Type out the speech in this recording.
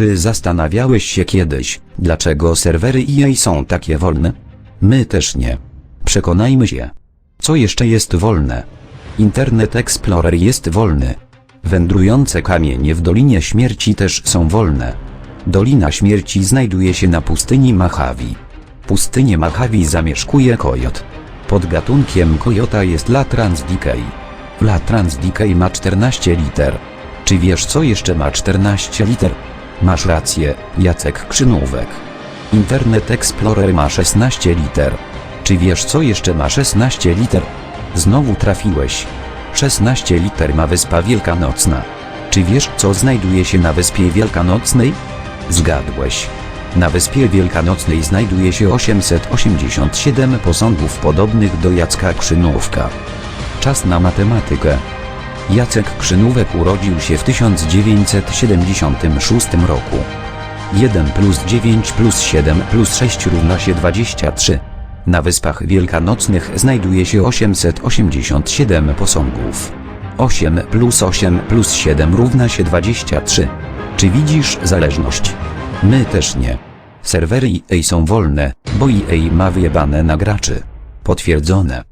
Czy zastanawiałeś się kiedyś, dlaczego serwery EA są takie wolne? My też nie. Przekonajmy się. Co jeszcze jest wolne? Internet Explorer jest wolny. Wędrujące kamienie w Dolinie Śmierci też są wolne. Dolina Śmierci znajduje się na pustyni Mojave. Pustynię Mojave zamieszkuje kojot. Podgatunkiem kojota jest Latrans Decay. Decay ma 14 liter. Czy wiesz co jeszcze ma 14 liter? Masz rację, Jacek Krzynówek. Internet Explorer ma 16 liter. Czy wiesz co jeszcze ma 16 liter? Znowu trafiłeś. 16 liter ma Wyspa Wielkanocna. Czy wiesz co znajduje się na Wyspie Wielkanocnej? Zgadłeś. Na Wyspie Wielkanocnej znajduje się 887 posągów podobnych do Jacka Krzynówka. Czas na matematykę. Jacek Krzynówek urodził się w 1976 roku. 1 plus 9 plus 7 plus 6 równa się 23. Na Wyspach Wielkanocnych znajduje się 887 posągów. 8 plus 8 plus 7 równa się 23. Czy widzisz zależność? My też nie. Serwery EA są wolne, bo EA ma wyjebane na graczy. Potwierdzone.